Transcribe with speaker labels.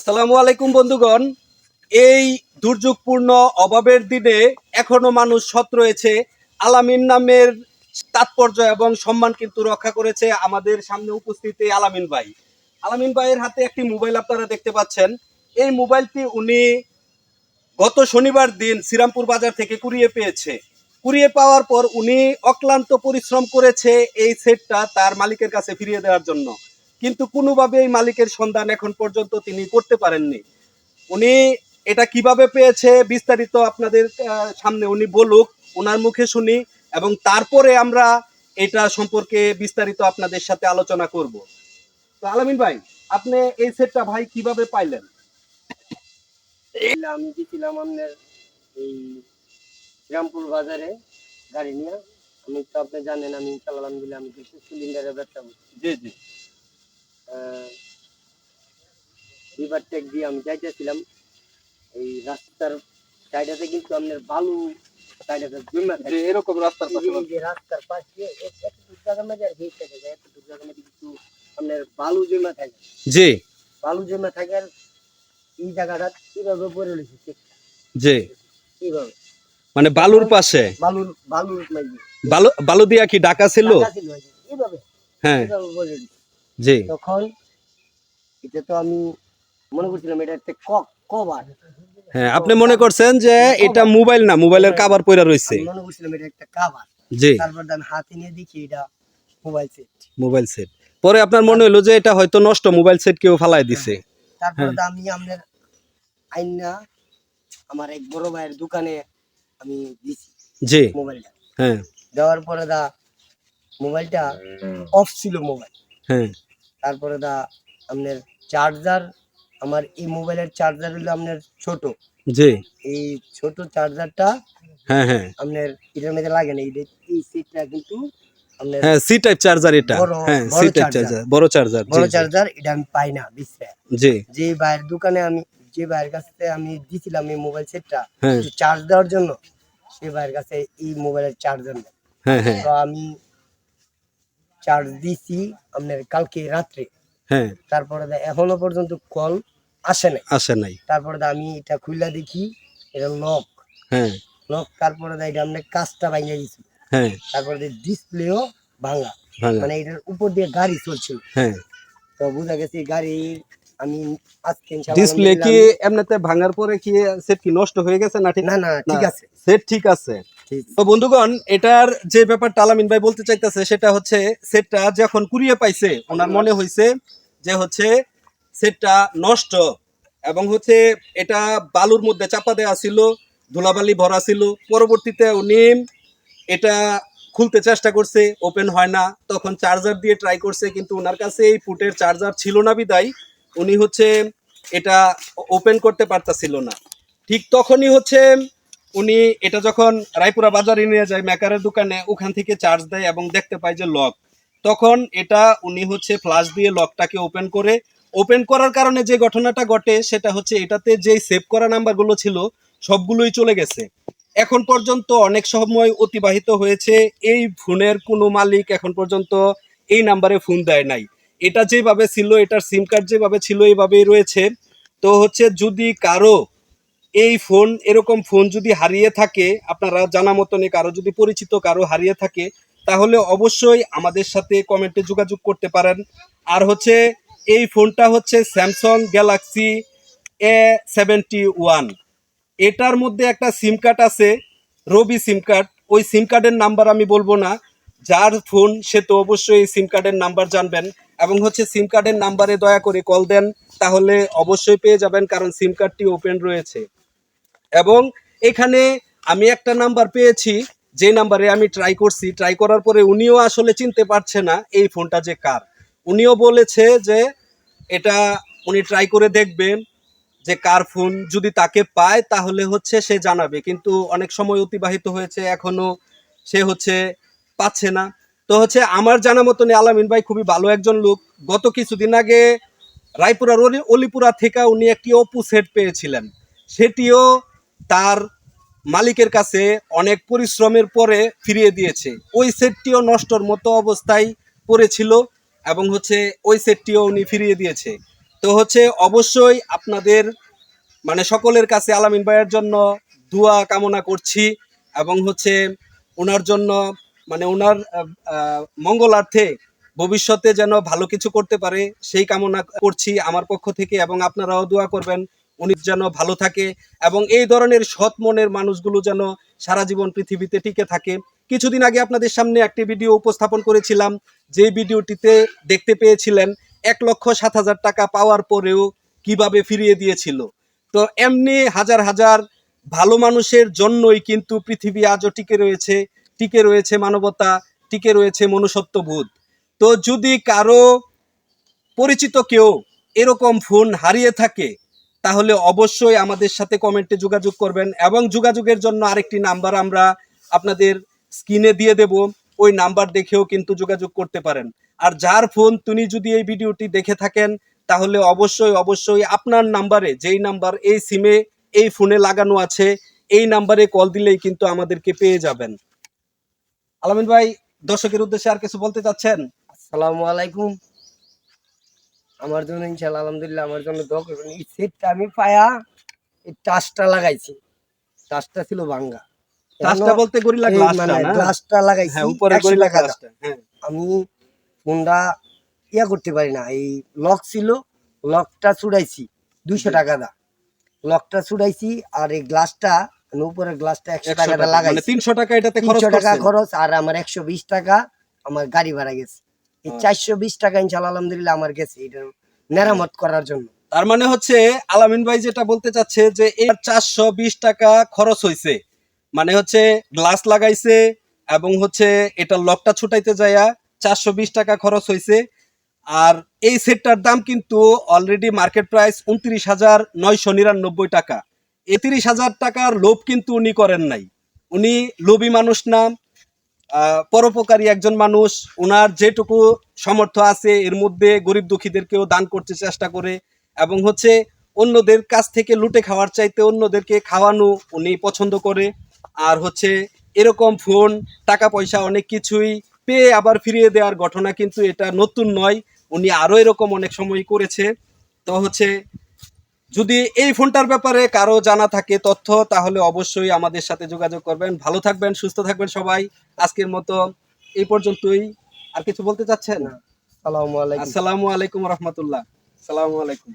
Speaker 1: আসসালামু আলাইকুম বন্ধুগণ। এই দুর্যোগপূর্ণ অভাবের দিনে এখনও মানুষ সৎ রয়েছে। আলামিন নামের তাৎপর্য এবং সম্মান কিন্তু রক্ষা করেছে আমাদের সামনে উপস্থিত এই আলামিন ভাই। আলামিন ভাইয়ের হাতে একটি মোবাইল আপনারা দেখতে পাচ্ছেন। এই মোবাইলটি উনি গত শনিবার দিন শ্রীরামপুর বাজার থেকে কুড়িয়ে পেয়েছে। কুড়িয়ে পাওয়ার পর উনি অক্লান্ত পরিশ্রম করেছে এই সেটটা তার মালিকের কাছে ফিরিয়ে দেওয়ার জন্য। কিন্তু কোনোভাবে এই মালিকের সন্ধান এখন পর্যন্ত তিনি করতে পারেননি। উনি এটা কীভাবে পেয়েছে বিস্তারিত আপনাদের সামনে উনি বলুক ওনার মুখে শুনি এবং তারপরে আমরা এটা সম্পর্কে বিস্তারিত আপনাদের সাথে আলোচনা করব। তো আলামিন ভাই আপনি এই সেটটা ভাই কীভাবে পাইলেন?
Speaker 2: আমি গেছিলাম আপনার এই শ্রীরামপুর বাজারে গাড়ি নিয়ে। আমি তো আপনি জানেন আমি চালালাম দিলে আমি সিলিন্ডারের ব্যবসা করি
Speaker 1: জি জি।
Speaker 2: রিভার টেক দিয়ে আমি যাইতেছিলাম। এই রাস্তার সাইডাতে কিন্তু আপনার বালু সাইডাতে জমা থাকে
Speaker 1: এরকম রাস্তার পাশে
Speaker 2: রাস্তার পাশে এক- একটু জায়গা মধ্যে আর ভিড় থেকে যায় একটু জায়গা মধ্যে কিছু আপনার বালু জমা থাকে।
Speaker 1: জি।
Speaker 2: বালু জমা থাকে আর এই জায়গাটা কীভাবে পড়ে রয়েছে
Speaker 1: জি।
Speaker 2: কীভাবে?
Speaker 1: মানে বালুর পাশে?
Speaker 2: বালুর বালুর
Speaker 1: বালু বালু দিয়া কি ডাকা ছিল?
Speaker 2: টাকা ছিল এইভাবে
Speaker 1: হ্যাঁ।
Speaker 2: এইভাবে পড়ে রয়েছে।
Speaker 1: জি।
Speaker 2: তখন এটা তো আমি মনে করছিলাম এটা একটা কক কভার।
Speaker 1: হ্যাঁ আপনি মনে করছেন যে এটা মোবাইল না মোবাইলের কাভার পইরা
Speaker 2: রয়েছে মনে করছিলাম এটা একটা কাভার
Speaker 1: জি।
Speaker 2: তারপর আমি হাতে নিয়ে দেখি এটা মোবাইল সেট
Speaker 1: মোবাইল সেট পরে আপনার মনে হলো যে এটা হয়তো নষ্ট মোবাইল সেট কেউ ফালাই দিছে।
Speaker 2: তারপর
Speaker 1: হ্যাঁ।
Speaker 2: আমি আমাদের আইনা আমার এক বড় ভাইয়ের দোকানে আমি দিছি
Speaker 1: জি।
Speaker 2: মোবাইলটা।
Speaker 1: হ্যাঁ।
Speaker 2: দেওয়ার পরে দা মোবাইলটা অফ ছিল মোবাইল।
Speaker 1: হ্যাঁ।
Speaker 2: তারপরে দা আপনার চার্জার আমার এই মোবাইলের চার্জার হলো আপনার ছোট।
Speaker 1: জি।
Speaker 2: এই ছোট চার্জারটা
Speaker 1: হ্যাঁ হ্যাঁ।
Speaker 2: আপনার এটার মধ্যে লাগে না এই- সিটটা কিন্তু
Speaker 1: হ্যাঁ সি টাইপ চার্জার এটা। হ্যাঁ সি টাইপ চার্জার বড় চার্জার
Speaker 2: বড় চার্জার এটা আমি পাই না বিশ্বে
Speaker 1: জি।
Speaker 2: যে ভাইয়ের দোকানে আমি যে ভাইয়ের কাছে আমি দিছিলাম এই মোবাইল সেটটা চার্জ দেওয়ার জন্য সে ভাইয়ের কাছে এই মোবাইলের চার্জার নেই
Speaker 1: হ্যাঁ হ্যাঁ।
Speaker 2: তো আমি চার্জ দিছি আপনার কালকে রাত্রে।
Speaker 1: হ্যাঁ।
Speaker 2: তারপরে এখনও পর্যন্ত কল আসে নাই।
Speaker 1: আসে নাই।
Speaker 2: তারপরে আমি এটা খুললা দেখি এটা লক
Speaker 1: হ্যাঁ।
Speaker 2: লক তারপরে এটা আপনার কাজটা ভাঙিয়ে দিছি
Speaker 1: হ্যাঁ।
Speaker 2: তারপরে ডিসপ্লেও ভাঙা।
Speaker 1: ভাঙা।
Speaker 2: মানে এটার উপর দিয়ে গাড়ি চলছিল।
Speaker 1: হ্যাঁ।
Speaker 2: তো বোঝা গেছে গাড়ি আমি আজকে
Speaker 1: ডিসপ্লে কি এমনিতে ভাঙার পরে কি সেট কি নষ্ট হয়ে গেছে না ঠিক
Speaker 2: না না ঠিক আছে।
Speaker 1: সেট ঠিক আছে। তো বন্ধুগণ এটার যে ব্যাপারটা আলামিন ভাই বলতে চাইতেছে সেটা হচ্ছে সেটটা যখন কুড়িয়ে পাইছে ওনার মনে হয়েছে যে হচ্ছে সেটটা নষ্ট এবং হচ্ছে এটা বালুর মধ্যে চাপা দেওয়া ছিল ধুলাবালি ভরা ছিল। পরবর্তীতে উনি এটা খুলতে চেষ্টা করছে ওপেন হয় না। তখন চার্জার দিয়ে ট্রাই করছে কিন্তু ওনার কাছে এই ফুটের চার্জার ছিল না বিদায়। উনি হচ্ছে এটা ওপেন করতে পারতাছিল না। ঠিক তখনই হচ্ছে উনি এটা যখন রায়পুরা বাজারে নিয়ে যায়, মেকারের দোকানে, ওখান থেকে চার্জ দেয় এবং দেখতে পায় যে লক তখন এটা উনি হচ্ছে ফ্লাশ দিয়ে লকটাকে ওপেন করে ওপেন করার কারণে যে ঘটনাটা ঘটে সেটা হচ্ছে এটাতে যে সেভ করা নাম্বারগুলো ছিল সবগুলোই চলে গেছে। এখন পর্যন্ত অনেক সময় অতিবাহিত হয়েছে, এই ফোনের কোনো মালিক এখন পর্যন্ত এই নাম্বারে ফোন দেয় নাই। এটা যেভাবে ছিল, এটার সিম কার্ড যেভাবে ছিল, এইভাবেই রয়েছে। তো হচ্ছে যদি কারও এই ফোন এরকম ফোন যদি হারিয়ে থাকে, আপনারা জানা মতনে কারও যদি পরিচিত কারও হারিয়ে থাকে, তাহলে অবশ্যই আমাদের সাথে কমেন্টে যোগাযোগ করতে পারেন। আর হচ্ছে এই ফোনটা হচ্ছে Samsung Galaxy A seventy one এটার মধ্যে একটা সিম কার্ড আছে রবি সিম কার্ড ওই সিম কার্ডের নাম্বার আমি বলব না। যার ফোন সে তো অবশ্যই এই সিম কার্ডের নাম্বার জানবেন। এবং হচ্ছে সিম কার্ডের নাম্বারে দয়া করে কল দেন, তাহলে অবশ্যই পেয়ে যাবেন, কারণ সিম কার্ডটি ওপেন রয়েছে। এবং এখানে আমি একটা নাম্বার পেয়েছি, যে নাম্বারে আমি ট্রাই করছি। ট্রাই করার পরে উনিও আসলে চিনতে পারছে না, এই ফোনটা যে কার। উনিও বলেছে যে, এটা উনি ট্রাই করে দেখবেন যে কার ফোন যদি তাকে পায়, তাহলে হচ্ছে সে জানাবে। কিন্তু অনেক সময় অতিবাহিত হয়েছে, এখনও সে হচ্ছে পাচ্ছে না। তো হচ্ছে আমার জানা মতনে আলামিন ভাই খুবই ভালো একজন লোক। গত কিছুদিন আগে রায়পুরার অলি- অলিপুরা থেকে উনি একটি অপু সেট পেয়েছিলেন। সেটিও তার মালিকের কাছে অনেক পরিশ্রমের পরে ফিরিয়ে দিয়েছে। ওই সেটটিও নষ্টর মতো অবস্থায় পড়েছিল এবং হচ্ছে ওই সেটটিও উনি ফিরিয়ে দিয়েছে। তো হচ্ছে অবশ্যই আপনাদের মানে সকলের কাছে আলামিন ভাইয়ের জন্য দোয়া কামনা করছি এবং হচ্ছে ওনার জন্য মানে ওনার মঙ্গলার্থে ভবিষ্যতে যেন ভালো কিছু করতে পারে, সেই কামনা করছি আমার পক্ষ থেকে এবং আপনারাও দোয়া করবেন, উনি যেন ভালো থাকে এবং এই ধরনের সৎ মনের মানুষগুলো যেন সারা জীবন পৃথিবীতে টিকে থাকে। কিছুদিন আগে আপনাদের সামনে একটি ভিডিও উপস্থাপন করেছিলাম, যে ভিডিওটিতে দেখতে পেয়েছিলেন, এক লক্ষ সাত হাজার টাকা পাওয়ার পরেও কীভাবে ফিরিয়ে দিয়েছিল। তো এমনি হাজার হাজার ভালো মানুষের জন্যই কিন্তু পৃথিবী আজও টিকে রয়েছে টিকে রয়েছে মানবতা, টিকে রয়েছে মনুষ্যত্ববোধ তো যদি কারও পরিচিত কেউ এরকম ফোন হারিয়ে থাকে, তাহলে অবশ্যই আমাদের সাথে কমেন্টে যোগাযোগ করবেন এবং যোগাযোগের জন্য আরেকটি নাম্বার আমরা আপনাদের স্ক্রিনে দিয়ে দেব। ওই নাম্বার দেখেও কিন্তু যোগাযোগ করতে পারেন। আর যার ফোন তিনি যদি এই ভিডিওটি দেখে থাকেন, তাহলে অবশ্যই অবশ্যই আপনার নাম্বারে, যেই নাম্বার এই সিমে এই ফোনে লাগানো আছে, এই নাম্বারে কল দিলেই কিন্তু আমাদেরকে পেয়ে যাবেন। আলামিন ভাই দর্শকের উদ্দেশ্যে আর কিছু বলতে চাচ্ছেন?
Speaker 2: আসসালামু আলাইকুম। আমার জন্য ইনশাল্লাহ আলহামদুলিল্লাহ আমার জন্য দোয়া করবেন। এই সেটটা আমি পায়া এই টাচটা লাগাইছি। টাচটা ছিল ভাঙ্গা
Speaker 1: গ্লাসটা বলতে গরিলা
Speaker 2: এই
Speaker 1: গ্লাসটা
Speaker 2: মানে
Speaker 1: না?
Speaker 2: গ্লাসটা লাগাইছি
Speaker 1: হ্যাঁ উপরে
Speaker 2: 100
Speaker 1: গরিলা গ্লাসটা হ্যাঁ।
Speaker 2: আমি ফোনটা ইয়া করতে পারি না এই লক ছিল লকটা ছুড়াইছি দুইশো টাকা দা। লকটা ছুড়াইছি আর এই গ্লাসটা উপরের গ্লাসটা একশো টাকাটা
Speaker 1: টাকা, মানে তিনশো টাকা এটাতে খরচ
Speaker 2: তিনশো টাকা খরচ আর আমার একশো বিশ টাকা আমার গাড়ি ভাড়া গেছে। এই। চারশো বিশ টাকা ইনশাল্লাহ আলহামদুলিল্লাহ আমার গেছে এটা মেরামত করার জন্য।
Speaker 1: তার মানে হচ্ছে আলামিন ভাই যেটা বলতে চাচ্ছে যে এর চারশো বিশ টাকা খরচ হয়েছে মানে হচ্ছে গ্লাস লাগাইছে এবং হচ্ছে এটা লকটা ছুটাইতে যায়া চারশো বিশ টাকা খরচ হয়েছে আর এই সেটটার দাম কিন্তু অলরেডি মার্কেট প্রাইস উনত্রিশ হাজার নয়শো নিরানব্বই টাকা। এই তিরিশ হাজার টাকার লোভ কিন্তু উনি করেন নাই। উনি লোভী মানুষ না পরোপকারী একজন মানুষ। ওনার যেটুকু সামর্থ্য আছে, এর মধ্যে গরিব দুঃখীদেরকেও দান করতে চেষ্টা করে এবং হচ্ছে অন্যদের কাছ থেকে লুটে খাওয়ার চাইতে অন্যদেরকে খাওয়ানো উনি পছন্দ করে। আর হচ্ছে এরকম ফোন টাকা পয়সা অনেক কিছুই পেয়ে আবার ফিরিয়ে দেওয়ার ঘটনা কিন্তু এটা নতুন নয়। উনি আরও এরকম অনেক সময় করেছে। তো হচ্ছে যদি এই ফোনটার ব্যাপারে কারও জানা থাকে তথ্য তাহলে অবশ্যই আমাদের সাথে যোগাযোগ করবেন। ভালো থাকবেন সুস্থ থাকবেন সবাই। আজকের মতো এই পর্যন্তই। আর কিছু বলতে চাচ্ছেন?
Speaker 2: সালামু আলাইকুম।
Speaker 1: আসসালামু আলাইকুম রহমতুল্লাহ। আসসালামু আলাইকুম।